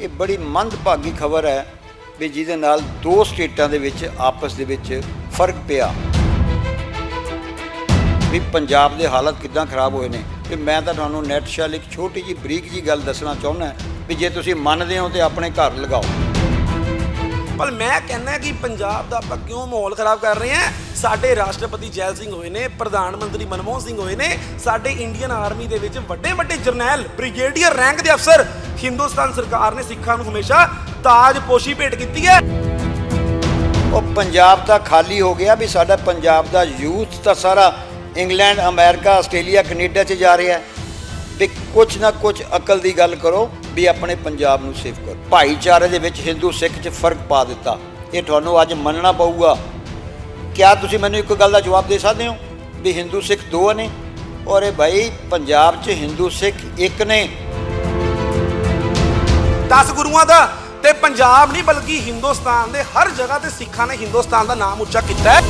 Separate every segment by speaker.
Speaker 1: ਇਹ ਬੜੀ ਮੰਦਭਾਗੀ ਖਬਰ ਹੈ ਵੀ ਜਿਹਦੇ ਨਾਲ ਦੋ ਸਟੇਟਾਂ ਦੇ ਵਿੱਚ ਆਪਸ ਦੇ ਵਿੱਚ ਫ਼ਰਕ ਪਿਆ। ਵੀ ਪੰਜਾਬ ਦੇ ਹਾਲਤ ਕਿੱਦਾਂ ਖਰਾਬ ਹੋਏ ਨੇ। ਤੇ ਮੈਂ ਤਾਂ ਤੁਹਾਨੂੰ ਨੈਟ ਸ਼ੈਲ ਇੱਕ ਛੋਟੀ ਜੀ ਬਰੀਕ ਜੀ ਗੱਲ ਦੱਸਣਾ ਚਾਹੁੰਦਾ ਵੀ ਜੇ ਤੁਸੀਂ ਮੰਨਦੇ ਹੋ ਤੇ ਆਪਣੇ ਘਰ ਲਗਾਓ।
Speaker 2: ਪਰ ਮੈਂ ਕਹਿੰਦਾ ਕਿ ਪੰਜਾਬ ਦਾ ਆਪਾਂ ਕਿਉਂ ਮਾਹੌਲ ਖਰਾਬ ਕਰ ਰਹੇ ਹਾਂ? ਸਾਡੇ ਰਾਸ਼ਟਰਪਤੀ ਜੈਲ ਸਿੰਘ ਹੋਏ ਨੇ, ਪ੍ਰਧਾਨ ਮੰਤਰੀ ਮਨਮੋਹਨ ਸਿੰਘ ਹੋਏ ਨੇ, ਸਾਡੇ ਇੰਡੀਅਨ ਆਰਮੀ ਦੇ ਵਿੱਚ ਵੱਡੇ ਵੱਡੇ ਜਰਨੈਲ, ਬ੍ਰਿਗੇਡੀਅਰ ਰੈਂਕ ਦੇ ਅਫਸਰ, ਹਿੰਦੁਸਤਾਨ ਸਰਕਾਰ ਨੇ ਸਿੱਖਾਂ ਨੂੰ ਹਮੇਸ਼ਾ ਤਾਜਪੋਸ਼ੀ ਭੇਟ ਕੀਤੀ ਹੈ।
Speaker 1: ਉਹ ਪੰਜਾਬ ਤਾਂ ਖਾਲੀ ਹੋ ਗਿਆ ਵੀ ਸਾਡਾ ਪੰਜਾਬ ਦਾ ਯੂਥ ਤਾਂ ਸਾਰਾ ਇੰਗਲੈਂਡ, ਅਮਰੀਕਾ, ਆਸਟ੍ਰੇਲੀਆ, ਕੈਨੇਡਾ 'ਚ ਜਾ ਰਿਹਾ ਹੈ। ਵੀ ਕੁਝ ਨਾ ਕੁਝ ਅਕਲ ਦੀ ਗੱਲ ਕਰੋ ਵੀ ਆਪਣੇ ਪੰਜਾਬ ਨੂੰ ਸੇਫ ਕਰੋ। ਭਾਈਚਾਰੇ ਦੇ ਵਿੱਚ ਹਿੰਦੂ ਸਿੱਖ 'ਚ ਫ਼ਰਕ ਪਾ ਦਿੱਤਾ। ਇਹ ਤੁਹਾਨੂੰ ਅੱਜ ਮੰਨਣਾ ਪਊਗਾ। ਕਿਆ ਤੁਸੀਂ ਮੈਨੂੰ ਇੱਕ ਗੱਲ ਦਾ ਜਵਾਬ ਦੇ ਸਕਦੇ ਹੋ? ਵੀ ਹਿੰਦੂ ਸਿੱਖ ਦੋ ਨੇ। ਔਰ ਇਹ ਭਾਈ ਪੰਜਾਬ 'ਚ ਹਿੰਦੂ ਸਿੱਖ ਇੱਕ ਨੇ।
Speaker 2: 10 ਗੁਰੂਆਂ ਦਾ। ਤੇ ਪੰਜਾਬ ਨਹੀਂ ਬਲਕਿ ਹਿੰਦੁਸਤਾਨ ਦੇ ਹਰ ਜਗ੍ਹਾ ਤੇ ਸਿੱਖਾਂ ਨੇ ਹਿੰਦੁਸਤਾਨ ਦਾ ਨਾਮ ਉੱਚਾ ਕੀਤਾ ਹੈ।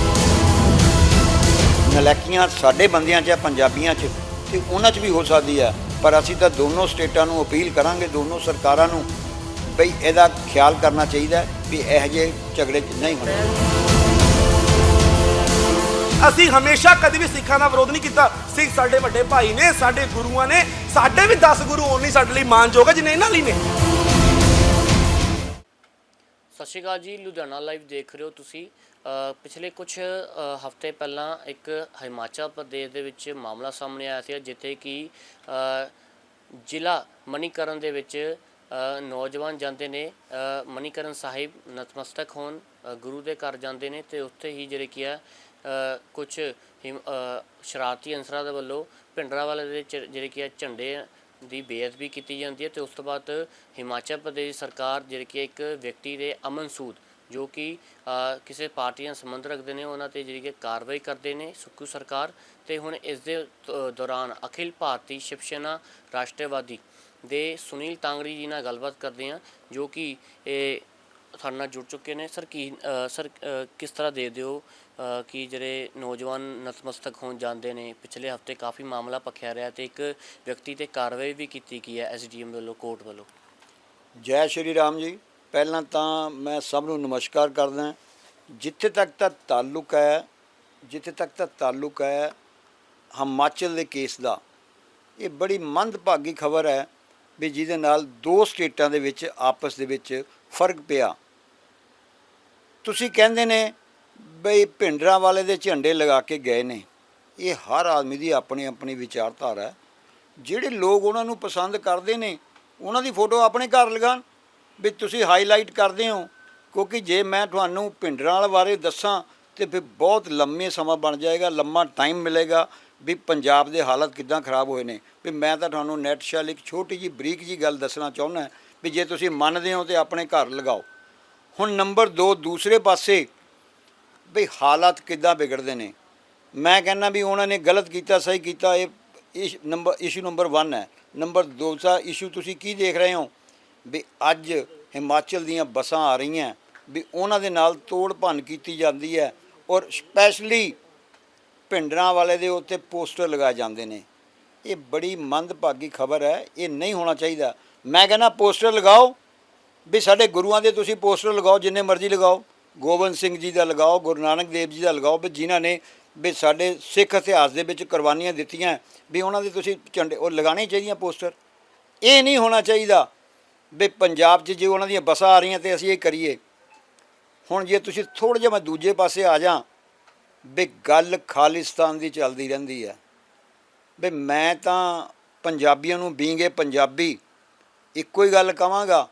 Speaker 1: ਨਲੈਕੀਆਂ ਸਾਡੇ ਬੰਦਿਆਂ 'ਚ ਪੰਜਾਬੀਆਂ 'ਚ। ਤੇ ਉਹਨਾਂ 'ਚ ਵੀ ਹੋ ਸਕਦੀ ਹੈ ਪਰ ਅਸੀਂ ਤਾਂ ਦੋਨੋਂ ਸਟੇਟਾਂ ਨੂੰ ਅਪੀਲ ਕਰਾਂਗੇ ਦੋਨੋਂ ਸਰਕਾਰਾਂ ਨੂੰ। ਬਈ ਇਹਦਾ ਖਿਆਲ ਕਰਨਾ ਚਾਹੀਦਾ ਵੀ ਇਹੋ ਜਿਹੇ ਝਗੜੇ 'ਚ ਨਹੀਂ ਹੋਣੇ।
Speaker 2: ਅਸੀਂ ਹਮੇਸ਼ਾ ਕਦੇ ਵੀ ਸਿੱਖਾਂ ਦਾ ਵਿਰੋਧ ਨਹੀਂ ਕੀਤਾ। ਸਿੱਖ ਸਾਡੇ ਵੱਡੇ ਭਾਈ ਨੇ, ਸਾਡੇ ਗੁਰੂਆਂ ਨੇ, ਸਾਡੇ ਵੀ 10 ਗੁਰੂ ਹੋਣ ਨਹੀਂ ਸਾਡੇ ਲਈ ਮਾਨਯੋਗ ਹੈ ਜਿੰਨੇ ਇਹਨਾਂ ਲਈ ਨੇ।
Speaker 3: ਸਤਿ ਸ਼੍ਰੀ ਅਕਾਲ ਜੀ, ਲੁਧਿਆਣਾ ਲਾਈਵ ਦੇਖ ਰਹੇ ਹੋ ਤੁਸੀਂ। ਪਿਛਲੇ ਕੁਝ ਹਫ਼ਤੇ ਪਹਿਲਾਂ ਇੱਕ ਹਿਮਾਚਲ ਪ੍ਰਦੇਸ਼ ਦੇ ਵਿੱਚ ਮਾਮਲਾ ਸਾਹਮਣੇ ਆਇਆ ਸੀ, ਜਿੱਥੇ ਕਿ ਜ਼ਿਲ੍ਹਾ ਮਨੀਕਰਨ ਦੇ ਵਿੱਚ ਨੌਜਵਾਨ ਜਾਂਦੇ ਨੇ ਮਨੀਕਰਨ ਸਾਹਿਬ ਨਤਮਸਤਕ ਹੋਣ ਗੁਰੂ ਦੇ ਘਰ ਜਾਂਦੇ ਨੇ ਤੇ ਉੱਥੇ ਹੀ ਜਿਹੜੇ ਕੀ ਹੈ ਕੁਝ ਸ਼ਰਾਰਤੀ ਅਨਸਰਾਂ ਦੇ ਵੱਲੋਂ ਭਿੰਡਰਾਂ ਵਾਲੇ ਦੇ ਚ- ਜਿਹੜੇ ਕਿ ਹੈ ਝੰਡੇ ਦੀ ਬੇਅਦਬੀ ਕੀਤੀ ਜਾਂਦੀ ਹੈ ਤੇ ਉਸ ਤੋਂ ਬਾਅਦ ਹਿਮਾਚਲ ਪ੍ਰਦੇਸ਼ ਸਰਕਾਰ ਜਿਹੜੀ ਕਿ ਇੱਕ ਵਿਅਕਤੀ ਦੇ ਅਮਨ ਸੂਦ, ਜੋ ਕਿ ਕਿਸੇ ਪਾਰਟੀ ਨਾਲ ਸੰਬੰਧ ਰੱਖਦੇ ਨੇ, ਉਹਨਾਂ ਤੇ ਜਿਹੜੀ ਕਿ ਕਾਰਵਾਈ ਕਰਦੇ ਨੇ ਸੁੱਕੂ ਸਰਕਾਰ ਤੇ ਹੁਣ ਇਸ ਦੇ ਦੌਰਾਨ ਅਖਿਲ ਭਾਰਤੀ ਸ਼ਿਵ ਸੈਨਾ ਰਾਸ਼ਟਰਵਾਦੀ ਦੇ ਸੁਨੀਲ ਤਾਂਗੜੀ ਜੀ ਨਾਲ ਗੱਲਬਾਤ ਕਰਦੇ ਹਾਂ, ਜੋ ਕਿ ਇਹ ਸਾਡੇ ਨਾਲ ਜੁੜ ਚੁੱਕੇ ਨੇ। ਸਰ ਕੀ ਸਰ ਕਿਸ ਤਰ੍ਹਾਂ ਦੇ ਦਿਓ ਕਿ ਜਿਹੜੇ ਨੌਜਵਾਨ ਨਤਮਸਤਕ ਹੋਣ ਜਾਂਦੇ ਨੇ, ਪਿਛਲੇ ਹਫ਼ਤੇ ਕਾਫੀ ਮਾਮਲਾ ਪਖਿਆ ਰਿਹਾ ਤੇ ਇੱਕ ਵਿਅਕਤੀ ਤੇ ਕਾਰਵਾਈ ਵੀ ਕੀਤੀ ਗਈ ਹੈ ਐਸਡੀਐਮ ਵੱਲੋਂ, ਕੋਰਟ ਵੱਲੋਂ।
Speaker 1: ਜੈ ਸ਼੍ਰੀ ਰਾਮ ਜੀ। ਪਹਿਲਾਂ ਤਾਂ ਮੈਂ ਸਭ ਨੂੰ ਨਮਸਕਾਰ ਕਰਦਾ ਜਿੱਥੇ ਤੱਕ ਤਾਂ ਤਾਲੁਕ ਹੈ, ਜਿੱਥੇ ਤੱਕ ਤਾਂ ਤਾਲੁਕ ਹੈ, ਹਿਮਾਚਲ ਦੇ ਕੇਸ ਦਾ, ਇਹ ਬੜੀ ਮੰਦਭਾਗੀ ਖਬਰ ਹੈ ਵੀ ਜਿਹਦੇ ਨਾਲ ਦੋ ਸਟੇਟਾਂ ਦੇ ਵਿੱਚ ਆਪਸ ਦੇ ਵਿੱਚ ਫ਼ਰਕ ਪਿਆ। ਤੁਸੀਂ ਕਹਿੰਦੇ ਨੇ ਬਈ ਭਿੰਡਰਾਂ ਵਾਲੇ ਦੇ ਝੰਡੇ ਲਗਾ ਕੇ ਗਏ ਨੇ। ਇਹ ਹਰ ਆਦਮੀ ਦੀ ਆਪਣੀ ਆਪਣੀ ਵਿਚਾਰਧਾਰਾ ਹੈ। ਜਿਹੜੇ ਲੋਕ ਉਹਨਾਂ ਨੂੰ ਪਸੰਦ ਕਰਦੇ ਨੇ, ਉਹਨਾਂ ਦੀ ਫੋਟੋ ਆਪਣੇ ਘਰ ਲਗਾਉਣ। ਵੀ ਤੁਸੀਂ ਹਾਈਲਾਈਟ ਕਰਦੇ ਹੋ, ਕਿਉਂਕਿ ਜੇ ਮੈਂ ਤੁਹਾਨੂੰ ਭਿੰਡਰਾਂ ਵਾਲੇ ਬਾਰੇ ਦੱਸਾਂ, ਤੇ ਫਿਰ ਬਹੁਤ ਲੰਮੇ ਸਮਾਂ ਬਣ ਜਾਏਗਾ, ਲੰਮਾ ਟਾਈਮ ਮਿਲੇਗਾ ਵੀ ਪੰਜਾਬ ਦੇ ਹਾਲਤ ਕਿੱਦਾਂ ਖਰਾਬ ਹੋਏ ਨੇ। ਵੀ ਮੈਂ ਤਾਂ ਤੁਹਾਨੂੰ ਨੈਟ ਸ਼ੈਲ ਇੱਕ ਛੋਟੀ ਜੀ ਬਰੀਕ ਜੀ ਗੱਲ ਦੱਸਣਾ ਚਾਹੁੰਦਾ, ਵੀ ਜੇ ਤੁਸੀਂ ਮੰਨਦੇ ਹੋ ਤੇ ਆਪਣੇ ਘਰ ਲਗਾਓ। ਹੁਣ ਨੰਬਰ 2 ਦੂਸਰੇ ਪਾਸੇ ਵੀ ਹਾਲਾਤ ਕਿੱਦਾਂ ਵਿਗੜਦੇ ਨੇ। ਮੈਂ ਕਹਿੰਦਾ ਵੀ ਉਹਨਾਂ ਨੇ ਗਲਤ ਕੀਤਾ, ਸਹੀ ਕੀਤਾ, ਇਹ ਇਸ ਨੰਬਰ ਇਸ਼ੂ ਨੰਬਰ 1 ਹੈ। ਨੰਬਰ 2 ਦਾ ਇਸ਼ੂ ਤੁਸੀਂ ਕੀ ਦੇਖ ਰਹੇ ਹੋ? ਵੀ ਅੱਜ ਹਿਮਾਚਲ ਦੀਆਂ ਬੱਸਾਂ ਆ ਰਹੀਆਂ, ਵੀ ਉਹਨਾਂ ਦੇ ਨਾਲ ਤੋੜ ਭੰਨ ਕੀਤੀ ਜਾਂਦੀ ਹੈ ਔਰ ਸਪੈਸ਼ਲੀ ਭਿੰਡਰਾਂ ਵਾਲੇ ਦੇ ਉੱਤੇ ਪੋਸਟਰ ਲਗਾਏ ਜਾਂਦੇ ਨੇ। ਇਹ ਬੜੀ ਮੰਦਭਾਗੀ ਖਬਰ ਹੈ, ਇਹ ਨਹੀਂ ਹੋਣਾ ਚਾਹੀਦਾ। ਮੈਂ ਕਹਿੰਦਾ ਪੋਸਟਰ ਲਗਾਓ, ਵੀ ਸਾਡੇ ਗੁਰੂਆਂ ਦੇ ਤੁਸੀਂ ਪੋਸਟਰ ਲਗਾਓ, ਜਿੰਨੇ ਮਰਜ਼ੀ ਲਗਾਓ। ਗੋਬਿੰਦ ਸਿੰਘ ਜੀ ਦਾ ਲਗਾਓ, ਗੁਰੂ ਨਾਨਕ ਦੇਵ ਜੀ ਦਾ ਲਗਾਓ ਵੀ ਜਿਨ੍ਹਾਂ ਨੇ ਵੀ ਸਾਡੇ ਸਿੱਖ ਇਤਿਹਾਸ ਦੇ ਵਿੱਚ ਕੁਰਬਾਨੀਆਂ ਦਿੱਤੀਆਂ ਵੀ ਉਹਨਾਂ ਦੇ ਤੁਸੀਂ ਝੰਡੇ, ਉਹ ਲਗਾਉਣੇ ਚਾਹੀਦੀਆਂ ਪੋਸਟਰ। ਇਹ ਨਹੀਂ ਹੋਣਾ ਚਾਹੀਦਾ ਵੀ ਪੰਜਾਬ 'ਚ ਜੇ ਉਹਨਾਂ ਦੀਆਂ ਬੱਸਾਂ ਆ ਰਹੀਆਂ ਤੇ ਅਸੀਂ ਇਹ ਕਰੀਏ। ਹੁਣ ਜੇ ਤੁਸੀਂ ਥੋੜ੍ਹਾ ਜਿਹਾ ਮੈਂ ਦੂਜੇ ਪਾਸੇ ਆ ਜਾ ਵੀ ਗੱਲ ਖਾਲਿਸਤਾਨ ਦੀ ਚੱਲਦੀ ਰਹਿੰਦੀ ਹੈ। ਵੀ ਮੈਂ ਤਾਂ ਪੰਜਾਬੀਆਂ ਨੂੰ ਬੀਂਗੇ ਪੰਜਾਬੀ, ਇੱਕੋ ਹੀ ਗੱਲ ਕਵਾਂਗਾ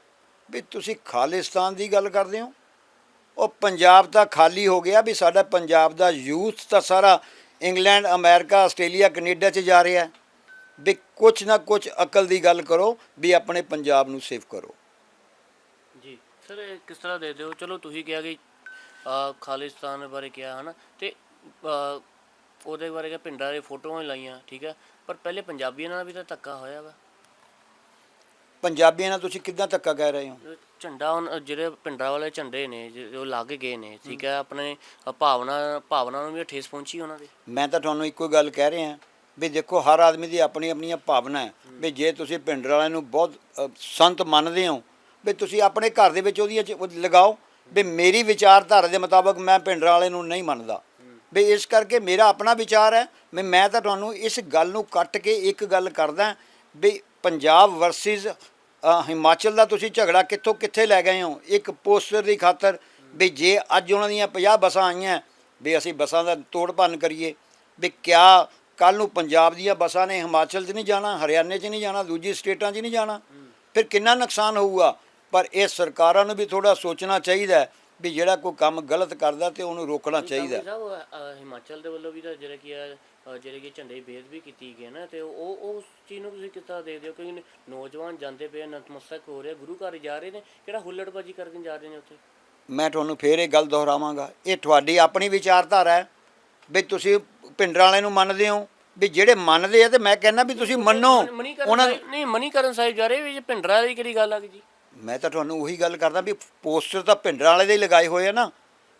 Speaker 1: ਵੀ ਤੁਸੀਂ ਖਾਲਿਸਤਾਨ ਦੀ ਗੱਲ ਕਰਦੇ ਹੋ? ਉਹ ਪੰਜਾਬ ਤਾਂ ਖਾਲੀ ਹੋ ਗਿਆ ਵੀ ਸਾਡਾ ਪੰਜਾਬ ਦਾ ਯੂਥ ਤਾਂ ਸਾਰਾ ਇੰਗਲੈਂਡ ਅਮਰੀਕਾ ਆਸਟ੍ਰੇਲੀਆ ਕੈਨੇਡਾ 'ਚ ਜਾ ਰਿਹਾ। ਵੀ ਕੁਝ ਨਾ ਕੁਝ ਅਕਲ ਦੀ ਗੱਲ ਕਰੋ ਵੀ ਆਪਣੇ ਪੰਜਾਬ ਨੂੰ ਸੇਫ ਕਰੋ।
Speaker 3: ਜੀ ਸਰ ਇਹ ਕਿਸ ਤਰ੍ਹਾਂ ਦੇ ਦਿਓ? ਚਲੋ ਤੁਸੀਂ ਕਿਹਾ ਕਿ ਖਾਲਿਸਤਾਨ ਬਾਰੇ ਕਿਹਾ ਹਨਾ? ਤੇ ਅ, ਉਹਦੇ ਬਾਰੇ ਕਿ ਪਿੰਡਾਂ ਦੀ ਫੋਟੋਆਂ ਹੀ ਲਾਈਆਂ ਠੀਕ ਹੈ? ਪਰ ਪਹਿਲੇ ਪੰਜਾਬੀਆਂ ਨਾਲ ਵੀ ਤਾਂ ਧੱਕਾ ਹੋਇਆ ਵਾ।
Speaker 1: ਪੰਜਾਬੀਆਂ ਨਾਲ ਤੁਸੀਂ ਕਿੱਦਾਂ ਧੱਕਾ ਕਹਿ ਰਹੇ ਹੋ?
Speaker 3: ਝੰਡਾ ਹੁਣ ਜਿਹੜੇ ਪਿੰਡਾਂ ਵਾਲੇ ਝੰਡੇ ਨੇ, ਜੋ ਲੱਗ ਗਏ ਨੇ, ਠੀਕ ਹੈ, ਆਪਣੇ ਭਾਵਨਾ ਭਾਵਨਾ ਨੂੰ ਵੀ ਠੇਸ ਪਹੁੰਚੀ ਉਹਨਾਂ ਦੀ?
Speaker 1: ਮੈਂ ਤਾਂ ਤੁਹਾਨੂੰ ਇੱਕੋ ਗੱਲ ਕਹਿ ਰਿਹਾ, ਵੀ ਦੇਖੋ ਹਰ ਆਦਮੀ ਦੀ ਆਪਣੀ ਆਪਣੀਆਂ ਭਾਵਨਾ ਹੈ, ਵੀ ਜੇ ਤੁਸੀਂ ਪਿੰਡ ਵਾਲਿਆਂ ਨੂੰ ਬਹੁਤ ਸੰਤ ਮੰਨਦੇ ਹੋ, ਵੀ ਤੁਸੀਂ ਆਪਣੇ ਘਰ ਦੇ ਵਿੱਚ ਉਹਦੀਆਂ ਲਗਾਓ, ਵੀ ਮੇਰੀ ਵਿਚਾਰਧਾਰਾ ਦੇ ਮੁਤਾਬਕ ਮੈਂ ਪਿੰਡ ਵਾਲੇ ਨੂੰ ਨਹੀਂ ਮੰਨਦਾ। ਵੀ ਇਸ ਕਰਕੇ ਮੇਰਾ ਆਪਣਾ ਵਿਚਾਰ ਹੈ, ਵੀ ਮੈਂ ਤਾਂ ਤੁਹਾਨੂੰ ਇਸ ਗੱਲ ਨੂੰ ਕੱਟ ਕੇ ਇੱਕ ਗੱਲ ਕਰਦਾ, ਵੀ ਪੰਜਾਬ ਵਰਸਸ ਹਿਮਾਚਲ ਦਾ ਤੁਸੀਂ ਝਗੜਾ ਕਿੱਥੋਂ ਕਿੱਥੇ ਲੈ ਗਏ ਹੋ? ਇੱਕ ਪੋਸਟਰ ਦੀ ਖਾਤਰ ਵੀ ਜੇ ਅੱਜ ਉਹਨਾਂ ਦੀਆਂ 50 ਬੱਸਾਂ ਆਈਆਂ ਵੀ ਅਸੀਂ ਬੱਸਾਂ ਦਾ ਤੋੜ ਭੰਨ ਕਰੀਏ ਵੀ ਕਿਆ ਕੱਲ ਨੂੰ ਪੰਜਾਬ ਦੀਆਂ ਬੱਸਾਂ ਨੇ ਹਿਮਾਚਲ 'ਚ ਨਹੀਂ ਜਾਣਾ ਹਰਿਆਣੇ 'ਚ ਨਹੀਂ ਜਾਣਾ ਦੂਜੀ ਸਟੇਟਾਂ 'ਚ ਨਹੀਂ ਜਾਣਾ? ਫਿਰ ਕਿੰਨਾ ਨੁਕਸਾਨ ਹੋਊਗਾ? ਪਰ ਇਹ ਸਰਕਾਰਾਂ ਨੂੰ ਵੀ ਥੋੜਾ ਸੋਚਣਾ ਚਾਹੀਦਾ ਵੀ ਜਿਹੜਾ ਕੋਈ ਕੰਮ ਗਲਤ ਕਰਦਾ ਤੇ ਉਹਨੂੰ ਰੋਕਣਾ ਚਾਹੀਦਾ। ਹੈ।
Speaker 3: ਸਾਹਿਬ ਅ, ਹਿਮਾਚਲ ਦੇ ਵੱਲੋਂ ਵੀ ਤਾਂ ਜਿਹੜਾ ਕੀ ਆ ਅ, ਜਿਹੜੇ ਕਿ ਝੰਡੇ ਬੇਅਦਬੀ ਕੀਤੀ ਗਈ ਹੈ ਨਾ ਤੇ ਉਹ ਉਹ ਉਸ ਚੀਜ਼ ਨੂੰ ਤੁਸੀਂ ਕਿੱਦਾਂ ਦੇਖਦੇ ਹੋ? ਕਿਉਂਕਿ ਨੌਜਵਾਨ ਜਾਂਦੇ ਪਏ ਆ, ਨਤਮਸਤਕ ਹੋ ਰਹੇ ਆ, ਗੁਰੂ ਘਰ ਜਾ ਰਹੇ ਨੇ ਕਿਹੜਾ ਹੁੱਲੜਬਾਜੀ ਕਰਕੇ ਜਾ ਰਹੇ ਨੇ ਉੱਥੇ?
Speaker 1: ਮੈਂ ਤੁਹਾਨੂੰ ਫੇਰ ਇਹ ਗੱਲ ਦੁਹਰਾਵਾਂਗਾ। ਇਹ ਤੁਹਾਡੀ ਆਪਣੀ ਵਿਚਾਰਧਾਰਾ ਹੈ ਵੀ ਤੁਸੀਂ ਪਿੰਡਰਾਂ ਵਾਲੇ ਨੂੰ ਮੰਨਦੇ ਹੋ ਵੀ ਜਿਹੜੇ ਮੰਨਦੇ ਆ ਤੇ ਮੈਂ ਕਹਿੰਦਾ ਵੀ ਤੁਸੀਂ ਮੰਨੋ
Speaker 3: ਮਨੀਕਰਨ
Speaker 1: ਉਹਨਾਂ
Speaker 3: ਸਾਹਿਬ ਨਹੀਂ ਮਨੀਕਰਨ ਸਾਹਿਬ ਜਾ ਰਹੇ ਵੀ ਭਿੰਡਰਾਂ ਦੀ ਕਿਹੜੀ ਗੱਲ ਆ ਗਈ ਜੀ?
Speaker 1: ਮੈਂ ਤਾਂ ਤੁਹਾਨੂੰ ਉਹੀ ਗੱਲ ਕਰਦਾ ਵੀ ਪੋਸਟਰ ਤਾਂ ਪਿੰਡਰਾਂ ਵਾਲੇ ਦੇ ਹੀ ਲਗਾਏ ਹੋਏ ਆ ਨਾ।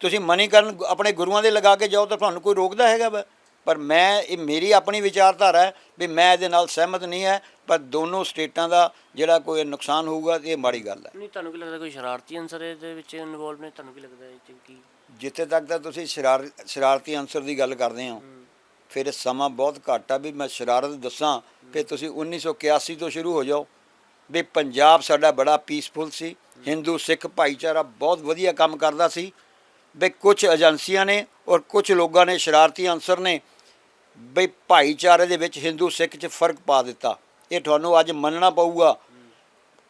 Speaker 1: ਤੁਸੀਂ ਮਨੀਕਰਨ ਆਪਣੇ ਗੁਰੂਆਂ ਦੇ ਲਗਾ ਕੇ ਜਾਓ ਤਾਂ ਤੁਹਾਨੂੰ ਕੋਈ ਰੋਕਦਾ ਹੈਗਾ ਵਾ। ਪਰ ਮੈਂ ਇਹ ਮੇਰੀ ਆਪਣੀ ਵਿਚਾਰਧਾਰਾ ਹੈ ਵੀ ਮੈਂ ਇਹਦੇ ਨਾਲ ਸਹਿਮਤ ਨਹੀਂ ਹੈ ਪਰ ਦੋਨੋਂ ਸਟੇਟਾਂ ਦਾ ਜਿਹੜਾ ਕੋਈ ਨੁਕਸਾਨ ਹੋਊਗਾ ਤੇ ਇਹ ਮਾੜੀ ਗੱਲ ਹੈ।
Speaker 3: ਨਹੀਂ ਤੁਹਾਨੂੰ ਕੀ ਲੱਗਦਾ ਕੋਈ ਸ਼ਰਾਰਤੀ ਅੰਸਰ ਇਹਦੇ ਵਿੱਚ ਇਨਵੋਲਵ ਨੇ? ਤੁਹਾਨੂੰ ਕੀ ਲੱਗਦਾ 'ਚ ਕੀ?
Speaker 1: ਜਿੱਥੇ ਤੱਕ ਤਾਂ ਤੁਸੀਂ ਸ਼ਰਾਰ ਸ਼ਰਾਰਤੀ ਅੰਸਰ ਦੀ ਗੱਲ ਕਰਦੇ ਹੋ ਫਿਰ ਸਮਾਂ ਬਹੁਤ ਘੱਟ ਆ ਵੀ ਮੈਂ ਸ਼ਰਾਰਤ ਦੱਸਾਂ ਕਿ ਤੁਸੀਂ 1981 ਤੋਂ ਸ਼ੁਰੂ ਹੋ ਜਾਓ। ਵੀ ਪੰਜਾਬ ਸਾਡਾ ਬੜਾ ਪੀਸਫੁਲ ਸੀ। ਹਿੰਦੂ ਸਿੱਖ ਭਾਈਚਾਰਾ ਬਹੁਤ ਵਧੀਆ ਕੰਮ ਕਰਦਾ ਸੀ। ਵੀ ਕੁਝ ਏਜੰਸੀਆਂ ਨੇ ਔਰ ਕੁਝ ਲੋਕਾਂ ਨੇ ਸ਼ਰਾਰਤੀ ਅਨਸਰ ਨੇ ਵੀ ਭਾਈਚਾਰੇ ਦੇ ਵਿੱਚ ਹਿੰਦੂ ਸਿੱਖ 'ਚ ਫ਼ਰਕ ਪਾ ਦਿੱਤਾ। ਇਹ ਤੁਹਾਨੂੰ ਅੱਜ ਮੰਨਣਾ ਪਊਗਾ।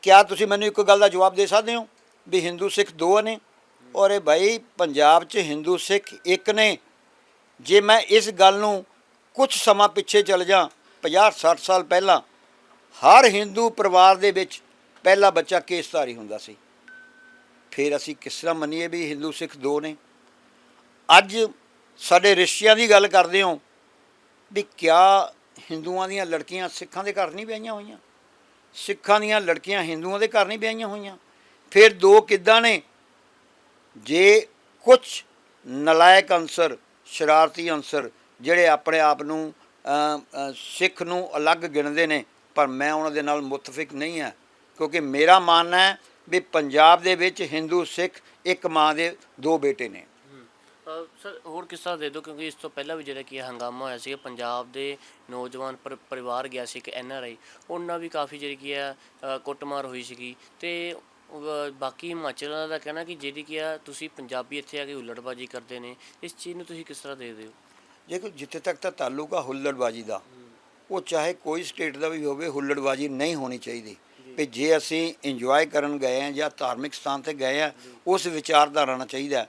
Speaker 1: ਕਿਆ ਤੁਸੀਂ ਮੈਨੂੰ ਇੱਕ ਗੱਲ ਦਾ ਜਵਾਬ ਦੇ ਸਕਦੇ ਹੋ? ਵੀ ਹਿੰਦੂ ਸਿੱਖ ਦੋ ਨੇ ਔਰ ਇਹ ਭਾਈ ਪੰਜਾਬ 'ਚ ਹਿੰਦੂ ਸਿੱਖ ਇੱਕ ਨੇ। ਜੇ ਮੈਂ ਇਸ ਗੱਲ ਨੂੰ ਕੁਝ ਸਮਾਂ ਪਿੱਛੇ ਚਲ ਜਾ 50 60 ਸਾਲ ਪਹਿਲਾਂ ਹਰ ਹਿੰਦੂ ਪਰਿਵਾਰ ਦੇ ਵਿੱਚ ਪਹਿਲਾ ਬੱਚਾ ਕੇਸਧਾਰੀ ਹੁੰਦਾ ਸੀ। ਫਿਰ ਅਸੀਂ ਕਿਸ ਤਰ੍ਹਾਂ ਮੰਨੀਏ ਵੀ ਹਿੰਦੂ ਸਿੱਖ ਦੋ ਨੇ? ਅੱਜ ਸਾਡੇ ਰਿਸ਼ਤਿਆਂ ਦੀ ਗੱਲ ਕਰਦੇ ਹਾਂ ਵੀ ਕਿਆ ਹਿੰਦੂਆਂ ਦੀਆਂ ਲੜਕੀਆਂ ਸਿੱਖਾਂ ਦੇ ਘਰ ਨਹੀਂ ਵਿਆਹੀਆਂ ਹੋਈਆਂ? ਸਿੱਖਾਂ ਦੀਆਂ ਲੜਕੀਆਂ ਹਿੰਦੂਆਂ ਦੇ ਘਰ ਨਹੀਂ ਵਿਆਹੀਆਂ ਹੋਈਆਂ? ਫਿਰ ਦੋ ਕਿੱਦਾਂ ਨੇ? ਜੇ ਕੁਝ ਨਲਾਇਕ ਅੰਸਰ ਸ਼ਰਾਰਤੀ ਅੰਸਰ ਜਿਹੜੇ ਆਪਣੇ ਆਪ ਨੂੰ ਸਿੱਖ ਨੂੰ ਅਲੱਗ ਗਿਣਦੇ ਨੇ ਪਰ ਮੈਂ ਉਹਨਾਂ ਦੇ ਨਾਲ ਮੁਤਫਿਕ ਨਹੀਂ ਹਾਂ ਕਿਉਂਕਿ ਮੇਰਾ ਮੰਨਣਾ ਹੈ ਵੀ ਪੰਜਾਬ ਦੇ ਵਿੱਚ ਹਿੰਦੂ ਸਿੱਖ ਇੱਕ ਮਾਂ ਦੇ ਦੋ ਬੇਟੇ ਨੇ।
Speaker 3: ਸਰ ਹੋਰ ਕਿੱਸਾ ਦੇ ਦਿਓ ਕਿਉਂਕਿ ਇਸ ਤੋਂ ਪਹਿਲਾਂ ਵੀ ਜਿਹੜਾ ਕੀ ਹੰਗਾਮਾ ਹੋਇਆ ਸੀ ਪੰਜਾਬ ਦੇ ਨੌਜਵਾਨ ਪਰ- ਪਰਿਵਾਰ ਗਿਆ ਸੀ ਇੱਕ ਐਨ ਆਰ ਆਈ ਉਹਨਾਂ ਵੀ ਕਾਫੀ ਜਿਹੜੀ ਕੀ ਅ, ਕੁੱਟਮਾਰ ਹੋਈ ਸੀਗੀ। ਤੇ ਬਾਕੀ ਹਿਮਾਚਲ ਦਾ ਕਹਿਣਾ ਕਿ ਜਿਹੜੀ ਕੀ ਆ ਤੁਸੀਂ ਪੰਜਾਬੀ ਇੱਥੇ ਆ ਕੇ ਹੁੱਲੜਬਾਜੀ ਕਰਦੇ ਨੇ ਇਸ ਚੀਜ਼ ਨੂੰ ਤੁਸੀਂ ਕਿਸ ਤਰ੍ਹਾਂ ਦੇਖਦੇ ਹੋ?
Speaker 1: ਦੇਖੋ ਜਿੱਥੇ ਤੱਕ ਤਾਂ ਤਾਲੁਕ ਆ ਹੁੱਲੜਬਾਜੀ ਦਾ। ਉਹ ਚਾਹੇ ਕੋਈ ਸਟੇਟ ਦਾ ਵੀ ਹੋਵੇ ਹੁੱਲੜਬਾਜੀ ਨਹੀਂ ਹੋਣੀ ਚਾਹੀਦੀ। ਵੀ ਜੇ ਅਸੀਂ ਇੰਜੋਏ ਕਰਨ ਗਏ ਆ ਜਾਂ ਧਾਰਮਿਕ ਸਥਾਨ ਤੇ ਗਏ ਆ ਉਸ ਵਿਚਾਰਧਾਰਾ ਨਾਲ ਚਾਹੀਦਾ।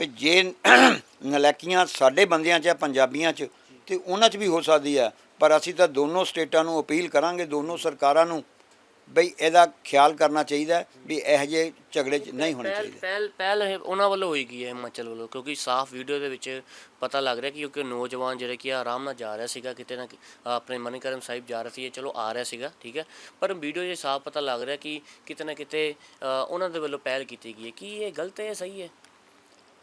Speaker 1: ਵੀ ਜੇ ਨਲੈਕੀਆਂ ਸਾਡੇ ਬੰਦਿਆਂ 'ਚ ਆ ਪੰਜਾਬੀਆਂ 'ਚ ਤੇ ਉਹਨਾਂ 'ਚ ਵੀ ਹੋ ਸਕਦੀ ਆ ਪਰ ਅਸੀਂ ਤਾਂ ਦੋਨੋਂ ਸਟੇਟਾਂ ਨੂੰ ਅਪੀਲ ਕਰਾਂਗੇ ਦੋਨੋਂ ਸਰਕਾਰਾਂ ਨੂੰ ਬਈ ਇਹਦਾ ਖਿਆਲ ਕਰਨਾ ਚਾਹੀਦਾ ਵੀ ਇਹੋ ਜਿਹੇ ਝਗੜੇ 'ਚ ਨਹੀਂ ਹੋਣੇ
Speaker 3: ਪਹਿਲ
Speaker 1: ਚਾਹੀਦੇ।
Speaker 3: ਪਹਿਲ ਪਹਿਲ ਇਹ ਉਹਨਾਂ ਵੱਲੋਂ ਹੋਈ ਗਈ ਹੈ ਹਿਮਾਚਲ ਵੱਲੋਂ? ਕਿਉਂਕਿ ਸਾਫ਼ ਵੀਡੀਓ ਦੇ ਵਿੱਚ ਪਤਾ ਲੱਗ ਰਿਹਾ ਕਿ ਕਿਉਂਕਿ ਨੌਜਵਾਨ ਜਿਹੜੇ ਕਿ ਆਰਾਮ ਨਾਲ ਜਾ ਰਿਹਾ ਸੀਗਾ ਕਿਤੇ ਨਾ ਕਿ- ਆਪਣੇ ਮਨੀਕਰਨ ਸਾਹਿਬ ਜਾ ਰਿਹਾ ਸੀ ਇਹ ਚਲੋ ਆ ਰਿਹਾ ਸੀਗਾ ਠੀਕ ਹੈ? ਪਰ ਵੀਡੀਓ 'ਚ ਸਾਫ਼ ਪਤਾ ਲੱਗ ਰਿਹਾ ਕਿ ਕਿਤੇ ਨਾ ਕਿਤੇ ਅ, ਉਹਨਾਂ ਦੇ ਵੱਲੋਂ ਪਹਿਲ ਕੀਤੀ ਗਈ ਹੈ। ਕੀ ਇਹ ਗਲਤ ਹੈ ਜਾਂ ਸਹੀ ਹੈ?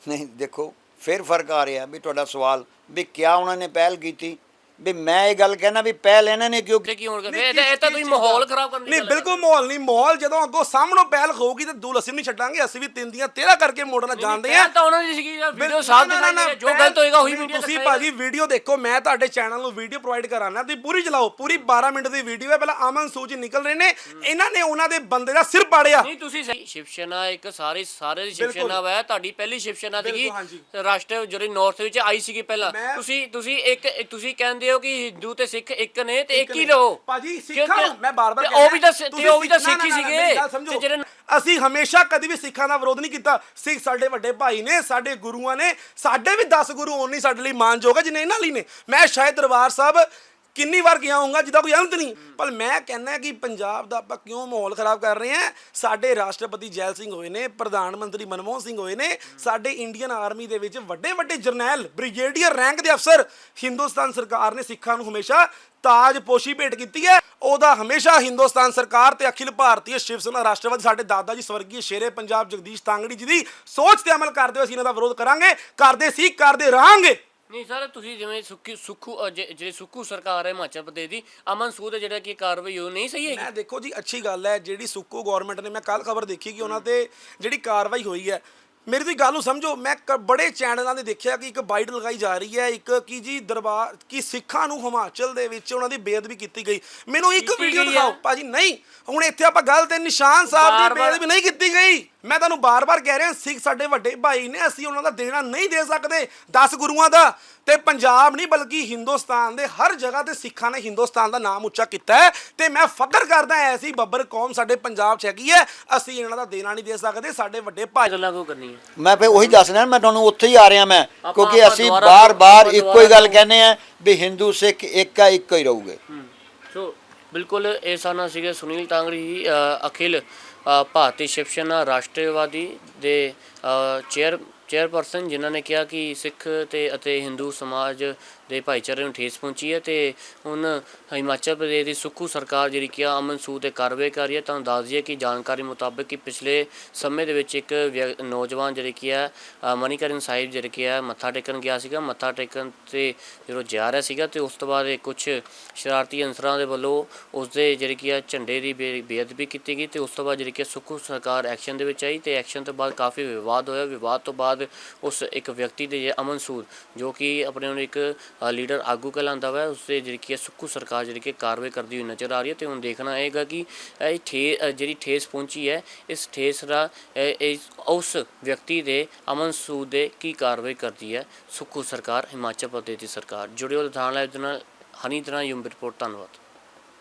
Speaker 1: ਨਹੀਂ ਦੇਖੋ ਫਿਰ ਫ਼ਰਕ ਆ ਰਿਹਾ ਵੀ ਤੁਹਾਡਾ ਸਵਾਲ ਵੀ ਕਿਆ ਉਹਨਾਂ ਨੇ ਪਹਿਲ ਕੀਤੀ ਵੀ ਮੈਂ ਇਹ ਗੱਲ ਕਹਿਣਾ ਵੀ ਪਹਿਲ ਇਹਨਾਂ ਨੇ ਕਿਉਂ
Speaker 3: ਕੀ ਹੋਣ ਇਹ ਤਾਂ ਇਹ ਤਾਂ ਤੁਸੀਂ ਮਾਹੌਲ
Speaker 2: ਦਾ?
Speaker 3: ਖਰਾਬ ਕਰਨ ਦੀ
Speaker 2: ਨਹੀਂ
Speaker 3: ਗੱਲ ਕਰ
Speaker 2: ਬਿਲਕੁਲ ਮਾਹੌਲ ਨਹੀਂ ਮਾਹੌਲ ਜਦੋਂ ਅੱਗੋਂ ਸਾਹਮਣੋਂ ਪਹਿਲ ਹੋਊਗੀ ਤੇ ਦੂਲ ਅਸੀਂ ਨਹੀਂ ਛੱਡਾਂਗੇ ਅਸੀਂ ਵੀ ਤਿੰਨ ਦੀਆਂ ਤੇਰਾ ਕਰਕੇ ਮੋੜਨਾ ਜਾਣਦੇ ਆ
Speaker 3: ਪਹਿਲ ਤਾਂ ਉਹਨਾਂ ਦੀ ਸੀਗੀ ਵੀਡੀਓ ਸਾਫ਼ ਦਿਖਾਈ
Speaker 2: ਨਾ,
Speaker 3: ਜੋ ਗਲਤ ਹੋਏਗਾ ਉਹੀ ਵੀਡੀਓ
Speaker 2: ਤੁਸੀਂ ਭਾਜੀ ਵੀਡੀਓ ਦੇਖੋ ਮੈਂ ਤੁਹਾਡੇ ਚੈਨਲ ਨੂੰ ਵੀਡੀਓ ਪ੍ਰੋਵਾਈਡ ਕਰਾਣਾ ਤੁਸੀਂ ਪੂਰੀ ਚਲਾਓ ਪੂਰੀ 12 ਮਿੰਟ ਦੀ ਵੀਡੀਓ ਹੈ ਪਹਿਲਾਂ ਅਮਨ ਸੂਚ ਨਿਕਲ ਰਹੇ ਨੇ ਇਹਨਾਂ ਨੇ ਉਹਨਾਂ ਦੇ ਬੰਦੇ ਦਾ ਸਿਰ ਪਾੜਿਆ।
Speaker 3: ਨਹੀਂ ਤੁਸੀਂ ਸਹੀ ਸ਼ਿਵ ਸੈਨਾ ਇੱਕ ਸਾਰੇ ਸਾਰੇ ਦੀ ਸ਼ਿਵ
Speaker 2: ਬਿਲਕੁਲ।
Speaker 3: ਸੈਨਾ ਵਾ ਤੁਹਾਡੀ ਪਹਿਲੀ ਸ਼ਿਵ ਸੈਨਾ ਸੀਗੀ।
Speaker 2: ਬਿਲਕੁਲ, ਹਾਂਜੀ।
Speaker 3: ਰਾਸ਼ਟਰ ਜਿਹੜੀ ਨਾਰਥ ਵਿੱਚ ਆਈ ਸੀਗੀ ਪਹਿਲਾਂ।
Speaker 2: ਮੈਂ-
Speaker 3: ਤੁਸੀਂ ਤੁਸੀਂ ਇੱਕ ਇੱਕ ਤੁਸੀਂ ਕਹਿੰਦੇ ਹੋ ਕਿ ਹਿੰਦੂ ਤੇ ਸਿੱਖ ਇੱਕ ਨੇ ਤੇ ਇੱਕ ਹੀ। ਰਹੋ
Speaker 2: ਭਾਜੀ ਸਿੱਖਾਂ ਮੈਂ ਬਾਰ-ਬਾਰ
Speaker 3: ਤੇ ਉਹ ਵੀ ਤਾਂ ਸਿ- ਤੇ ਉਹ ਵੀ ਤਾਂ
Speaker 2: ਸਿੱਖ-
Speaker 3: ਹੀ ਸੀਗੇ। ਤੇ ਜਿਹੜੇ
Speaker 2: ਅਸੀਂ ਹਮੇਸ਼ਾ ਕਦੀ ਵੀ ਸਿੱਖਾਂ ਦਾ ਵਿਰੋਧ ਨਹੀਂ ਕੀਤਾ ਸਿੱਖ ਸਾਡੇ ਵੱਡੇ ਭਾਈ ਨੇ ਸਾਡੇ ਗੁਰੂਆਂ ਨੇ ਸਾਡੇ ਵੀ 10 ਗੁਰੂ ਹੋਣ ਨਹੀਂ ਸਾਡੇ ਲਈ ਮਾਨਯੋਗ ਹੈ ਜਿਨੇ ਇਹਨਾਂ ਲਈ ਨੇ ਮੈਂ ਸ਼ਾਇਦ ਦਰਬਾਰ ਸਾਹਿਬ ਕਿੰਨੀ ਵਾਰ ਗਿਆ ਹੋਊਗਾ ਜਿਹਦਾ ਕੋਈ ਅੰਤ ਨਹੀਂ। ਪਰ ਮੈਂ ਕਹਿੰਦਾ ਕਿ ਪੰਜਾਬ ਦਾ ਆਪਾਂ ਕਿਉਂ ਮਾਹੌਲ ਖਰਾਬ ਕਰ ਰਹੇ ਹਾਂ? ਸਾਡੇ ਰਾਸ਼ਟਰਪਤੀ ਜੈਲ ਸਿੰਘ ਹੋਏ ਨੇ, ਪ੍ਰਧਾਨ ਮੰਤਰੀ ਮਨਮੋਹਨ ਸਿੰਘ ਹੋਏ ਨੇ, ਸਾਡੇ ਇੰਡੀਅਨ ਆਰਮੀ ਦੇ ਵਿੱਚ ਵੱਡੇ ਵੱਡੇ ਜਰਨੈਲ, ਬ੍ਰਿਗੇਡੀਅਰ ਰੈਂਕ ਦੇ ਅਫਸਰ, ਹਿੰਦੁਸਤਾਨ ਸਰਕਾਰ ਨੇ ਸਿੱਖਾਂ ਨੂੰ ਹਮੇਸ਼ਾ ਤਾਜਪੋਸ਼ੀ ਭੇਟ ਕੀਤੀ ਹੈ। ਉਹਦਾ ਹਮੇਸ਼ਾ ਹਿੰਦੁਸਤਾਨ ਸਰਕਾਰ ਤੇ ਅਖਿਲ ਭਾਰਤੀ ਸ਼ਿਵ ਸੈਨਾ ਰਾਸ਼ਟਰਵਾਦੀ ਸਾਡੇ ਦਾਦਾ ਜੀ ਸਵਰਗੀ ਸ਼ੇਰੇ ਪੰਜਾਬ ਜਗਦੀਸ਼ ਤਾਂਗੜੀ ਜੀ ਦੀ ਸੋਚ ਤੇ ਅਮਲ ਕਰਦੇ ਹੋਏ ਅਸੀਂ ਇਹਨਾਂ ਦਾ ਵਿਰੋਧ ਕਰਾਂਗੇ। ਕਰਦੇ ਸੀ, ਕਰਦੇ ਰਹਾਂਗੇ।
Speaker 3: ਨਹੀਂ ਸਰ ਤੁਸੀਂ ਜਿਵੇਂ ਸੁੱਕੀ ਸੁੱਖੂ ਅ, ਜੇ- ਜਿਹੜੀ ਸੁੱਖੂ ਸਰਕਾਰ ਹੈ ਹਿਮਾਚਲ ਪ੍ਰਦੇਸ਼ ਦੀ ਅਮਨ ਸੂਦ ਹੈ ਜਿਹੜਾ ਕਿ ਕਾਰਵਾਈ ਉਹ ਨਹੀਂ ਸਹੀ ਹੈਗੀ?
Speaker 2: ਮੈਂ ਦੇਖੋ ਜੀ ਅੱਛੀ ਗੱਲ ਹੈ ਜਿਹੜੀ ਸੁੱਕੋ ਗਵਰਨਮੈਂਟ ਨੇ ਮੈਂ ਕੱਲ ਖਬਰ ਦੇਖੀ ਕਿ ਉਹਨਾਂ ਤੇ ਜਿਹੜੀ ਕਾਰਵਾਈ ਹੋਈ ਹੈ। ਮੇਰੀ ਤੁਸੀਂ ਗੱਲ ਨੂੰ ਸਮਝੋ ਮੈਂ ਕ- ਬੜੇ ਚੈਨਲਾਂ ਤੇ ਦੇਖਿਆ ਕਿ ਇੱਕ ਬਾਈਟ ਲਗਾਈ ਜਾ ਰਹੀ ਹੈ ਇੱਕ ਕੀ ਜੀ ਦਰਬਾਰ ਕੀ ਸਿੱਖਾਂ ਨੂੰ ਹਿਮਾਚਲ ਦੇ ਵਿੱਚ ਉਹਨਾਂ ਦੀ ਬੇਅਦਬੀ ਕੀਤੀ ਗਈ। ਮੈਨੂੰ ਇੱਕ
Speaker 3: ਕੀਤੀ
Speaker 2: ਵੀਡੀਓ
Speaker 3: ਗਈ
Speaker 2: ਦਿਖਾਓ
Speaker 3: ਹੈ।
Speaker 2: ਭਾਜੀ ਨਹੀਂ ਹੁਣ ਇੱਥੇ ਆਪਾਂ ਗੱਲ ਤੇ ਨਿਸ਼ਾਨ ਸਾਹਿਬ ਦੀ
Speaker 3: ਬਾਰ-ਬਾਰ-
Speaker 2: ਬੇਅਦਬੀ ਨਹੀਂ ਕੀਤੀ ਗਈ। ਮੈਂ ਤੁਹਾਨੂੰ ਬਾਰ-ਬਾਰ ਕਹਿ ਰਿਹਾ ਸਿੱਖ ਸਾਡੇ ਵੱਡੇ ਭਾਈ ਨੇ ਅਸੀਂ ਉਹਨਾਂ ਦਾ ਦੇਣਾ ਨਹੀਂ ਦੇ ਸਕਦੇ। 10 ਗੁਰੂਆਂ ਦਾ। ਤੇ ਪੰਜਾਬ ਨਹੀਂ ਬਲਕਿ ਹਿੰਦੁਸਤਾਨ ਦੇ ਹਰ ਜਗ੍ਹਾ ਤੇ ਸਿੱਖਾਂ ਨੇ ਹਿੰਦੁਸਤਾਨ ਦਾ ਨਾਮ ਉੱਚਾ ਕੀਤਾ ਹੈ। ਤੇ ਮੈਂ ਫਖਰ ਕਰਦਾ ਐਸੀ ਬੱਬਰ ਕੌਮ ਸਾਡੇ ਪੰਜਾਬ 'ਚ ਹੈਗੀ ਹੈ। ਅਸੀਂ ਇਹਨਾਂ ਦਾ ਦੇਣਾ ਨਹੀਂ ਦੇ ਸਕਦੇ ਸਾਡੇ ਵੱਡੇ ਭਾਈ
Speaker 3: ਗੱਲਾਂ ਕਿਉਂ ਕਰਨੀ ਹੈ
Speaker 1: ਮੈਂ ਫੇ ਉਹੀ ਦੱਸ ਰਿਹਾ ਮੈਂ ਤੁਹਾਨੂੰ ਉੱਥੇ ਹੀ ਆ ਰਿਹਾ ਮੈਂ ਕਿਉਂਕਿ
Speaker 3: ਆਪਾਂ
Speaker 1: ਅਸੀਂ
Speaker 3: ਦੁਬਾਰਾ-
Speaker 1: ਬਾਰ-ਬਾਰ
Speaker 3: ਆਪਾਂ
Speaker 1: ਇੱਕੋ ਹੀ
Speaker 3: ਦੁਬਾਰਾ
Speaker 1: ਗੱਲ ਕਹਿੰਦੇ ਆ ਵੀ ਹਿੰਦੂ ਸਿੱਖ ਇੱਕ ਆ ਇੱਕ ਹੀ ਰਹੂਗੇ।
Speaker 3: ਸੋ ਬਿਲਕੁਲ ਇਹ ਸਾਨਾ ਸੀਗੇ ਸੁਨੀਲ ਤਾਂਗੜੀ ਅ, ਅਖਿਲ। ਭਾਰਤੀ ਸ਼ਿਵ ਸੈਨਾ ਰਾਸ਼ਟਰਵਾਦੀ ਦੇ ਚੇਅਰ, ਚੇਅਰਪਰਸਨ ਜਿਨ੍ਹਾਂ ਨੇ ਕਿਹਾ ਕਿ ਸਿੱਖ ਤੇ ਅਤੇ ਹਿੰਦੂ ਸਮਾਜ ਦੇ ਭਾਈਚਾਰੇ ਨੂੰ ਠੇਸ ਪਹੁੰਚੀ ਹੈ ਤੇ ਹੁਣ ਹਿਮਾਚਲ ਪ੍ਰਦੇਸ਼ ਦੀ ਸੁੱਖੂ ਸਰਕਾਰ ਜਿਹੜੀ ਕਿ ਆ ਅਮਨ ਸੂਦ ਤੇ ਕਾਰਵਾਈ ਕਰ ਰਹੀ ਹੈ, ਤੁਹਾਨੂੰ ਦੱਸ ਦਈਏ ਕਿ ਜਾਣਕਾਰੀ ਮੁਤਾਬਕ ਕਿ ਪਿਛਲੇ ਸਮੇਂ ਦੇ ਵਿੱਚ ਇੱਕ ਵਿਅ- ਨੌਜਵਾਨ ਜਿਹੜੀ ਕਿ ਹੈ ਮਨੀਕਰਨ ਸਾਹਿਬ ਜਿਹੜੀ ਕਿ ਹੈ, ਮੱਥਾ ਟੇਕਣ ਗਿਆ ਸੀਗਾ, ਮੱਥਾ ਟੇਕਣ ਤੇ ਜਦੋਂ ਜਾ ਰਿਹਾ ਸੀਗਾ ਤੇ ਉਸ ਤੋਂ ਬਾਅਦ ਕੁਝ ਸ਼ਰਾਰਤੀ ਅਨਸਰਾਂ ਦੇ ਵੱਲੋਂ ਉਸ ਦੇ ਜਿਹੜੀ ਕਿ ਹੈ, ਝੰਡੇ ਦੀ ਬੇ- ਬੇਅਦਬੀ ਕੀਤੀ ਗਈ ਤੇ ਉਸ ਤੋਂ ਬਾਅਦ ਜਿਹੜੀ ਕਿ ਸੁੱਖੂ ਸਰਕਾਰ ਐਕਸ਼ਨ ਦੇ ਵਿੱਚ ਆਈ ਤੇ ਐਕਸ਼ਨ ਤੋਂ ਬਾਅਦ ਕਾਫੀ ਵਿਵਾਦ ਹੋਇਆ। ਵਿਵਾਦ ਤੋਂ ਬਾਅਦ ਉਸ ਇੱਕ ਵਿਅਕਤੀ ਦੇ ਜੇ ਅਮਨ ਸੂਦ ਜੋ ਕਿ ਆਪਣੇ ਨੂੰ ਇੱਕ ਅ, ਲੀਡਰ ਆਗੂ ਕਹਿਲਾਉਂਦਾ ਵਾ ਉਸ ਤੇ ਜਿਹੜੀ ਕਿ ਸੁੱਖੂ ਸਰਕਾਰ ਜਿਹੜੀ ਕਿ ਕਾਰਵਾਈ ਕਰਦੀ ਹੋਈ ਨਜ਼ਰ ਆ ਰਹੀ ਹੈ ਤੇ ਹੁਣ ਦੇਖਣਾ ਆਏਗਾ ਕਿ ਇਹ ਠੇ ਜਿਹੜੀ ਠੇਸ ਪਹੁੰਚੀ ਹੈ ਇਸ ਠੇਸ ਦਾ ਇਸ- ਉਸ ਵਿਅਕਤੀ ਦੇ ਅਮਨ ਸੂਦ ਦੇ ਕੀ ਕਾਰਵਾਈ ਕਰਦੀ ਹੈ ਸੁੱਖੂ ਸਰਕਾਰ ਹਿਮਾਚਲ ਪ੍ਰਦੇਸ਼ ਦੀ ਸਰਕਾਰ। ਜੁੜਿਓ ਲੁਧਿਆਣਾ ਲਾਈਵ ਦੇ ਨਾਲ ਹਨੀ ਤਰ੍ਹਾਂ ਯੂਮ ਰਿਪੋਰਟ ਧੰਨਵਾਦ।